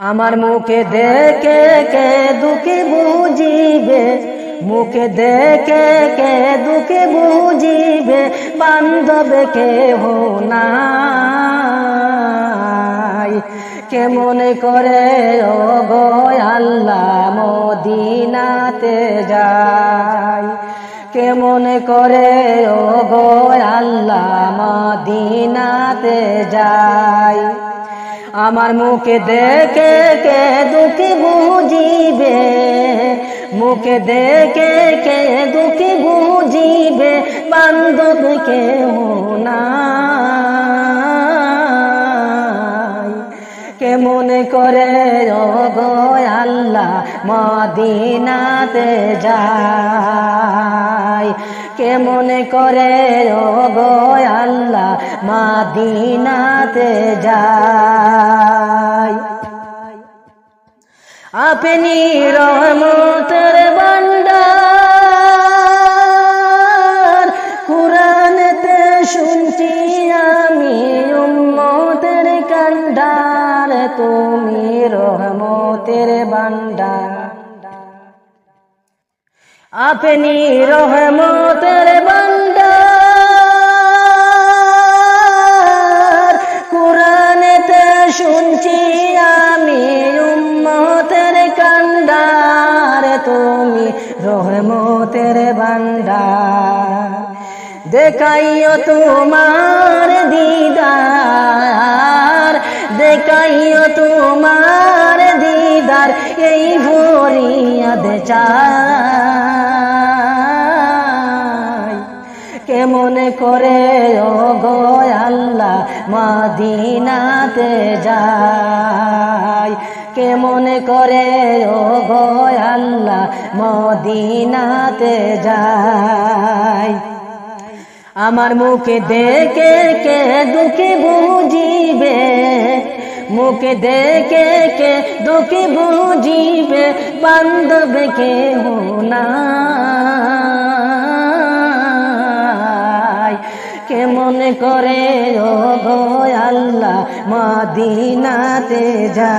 আমার মুখে দেখে কে দুঃখে বুঝিবে? মুখে দেখে কে দুঃখে বুঝিবে? বান্ধবে কে হো নাই। কেমন করে ও গো আল্লাহ মদিনাতে যায়? কেমন করে ও গো আল্লাহ মদিনাতে যায়? আমার মুখে দেখে কে দুঃখী বুঝিবে? মুখে দেখে কে দুঃখী বুঝিবে? বান্ধব কেউ নাই। কেমন করে গো আল্লাহ মদিনাতে যায়? কেমন করে গো আল্লাহ মদিনাতে যায়। আপনি রহমতের বান্ডার কোরআনতে শুনছি আমি উম্মতের কান্ডার তুমি রহমতের বান্ডার আপনি রহমতের বান্ডার শুনছি আমি উম্মতের কান্ডার, তুমি রহমতের বান্ডার দেখাইও তোমার দিদার, দেখাইও তোমার দিদার, এই ভরিয়াদ চাই। কেমন করে ও গো আল্লাহ মদিনাতে যায় কেমন করে ও গো আল্লাহ মদিনাতে যায় আমার মুখে দেখে কে দুঃখে বুঝিবে, মুখে দেখে কে দুঃখে বুঝিবে, বান্ধব কে নাই। কেমন করে, ও গো আল্লাহ, মদিনাতে যা।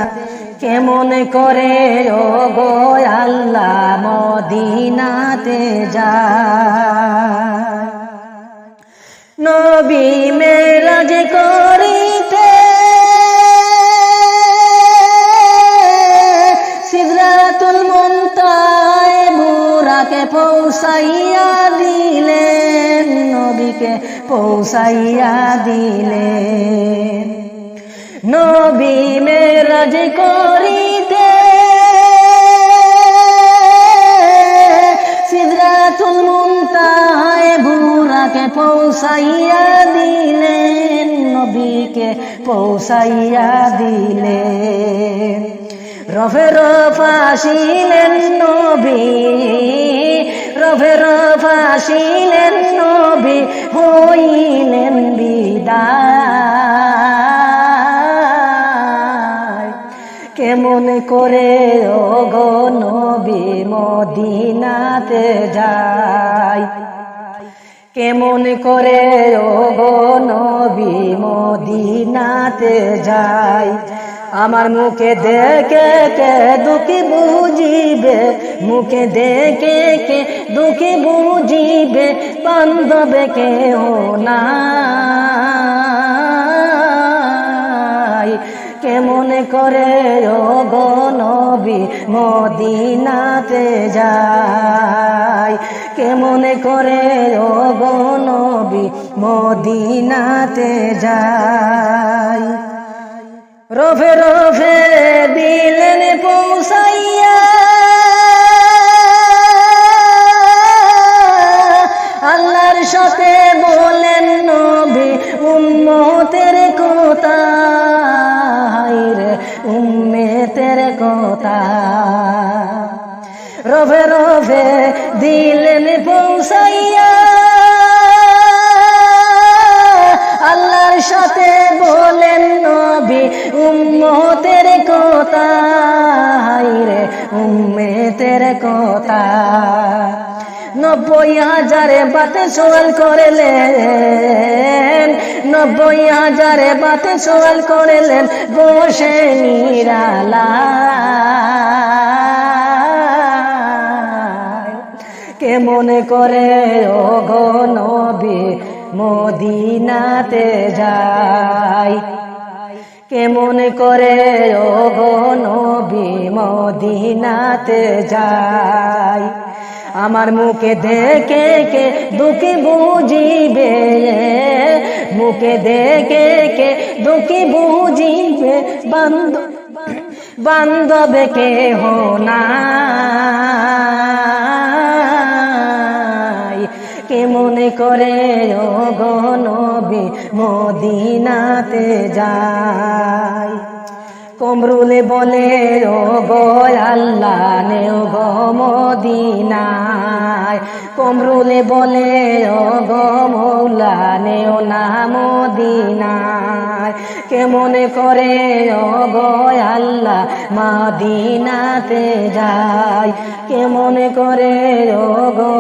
কেমন করে, ও গো আল্লাহ, মদিনাতে যা। নবী মেরাজ করিতে পৌঁছাইয়া দিলেন, নবীকে পৌঁছাইয়া দিলেন। নবী মেরাজ করিতে সিদরাতুল মুনতায় বুরাকে পৌঁছাইয়া দিলেন, নবীকে পৌঁছাইয়া দিলেন। রফে রফাশিলেন নবী রফে রফাশিলেন নবী, হইলেন বিদায়। কেমন করে ও গো নবী মদিনাতে যায়? কেমন করে ও গো নবী মদিনাতে যায়? আমার মুখে দেখে কে দুঃখী বুঝিবে? মুখে দেখে কে দুঃখী বুঝিবে? বান্ধবে কেহ নাই। কেমন করে ও গো নবী মদিনাতে যায়? কেমন করে ও গো নবী মদিনাতে যায়? রফে রফে দিলেন পৌঁছাইয়া। আল্লাহর সাথে বলেন, নবী, উম্মতের কথা রে উম্মেতের কথা। রফে রফে দিলেন পৌঁছাইয়া। আল্লাহর সাথে বলেন নবী, উম্মতের কথা রে, উম্মেতের কথা। নব্বই হাজারে বাতে সোয়াল করলেন, নব্বই হাজারে বাতে সোয়াল করলেন, বসে নিরালা কেমন করে ও গো নবী মদিনাতে যাই। কেমন করে ও নবী মদিনাতে যাই। আমার মুখে দেখে কে দুঃখে বুঝিবে? মুখে দেখে কে দুঃখে বুঝিবে? বান্ধব বান্ধবে কে হো নাই। করে, ও গো নবী, মদিনাতে যায় কমরুলে বলে, ও গো আল্লাহ, নেও গো মদিনায়। কমরুলে বলে, ও গো মৌলা, নেও না মদিনায়। কেমন করে, ও গো আল্লাহ, মদিনাতে যায় কেমন করে, ও গো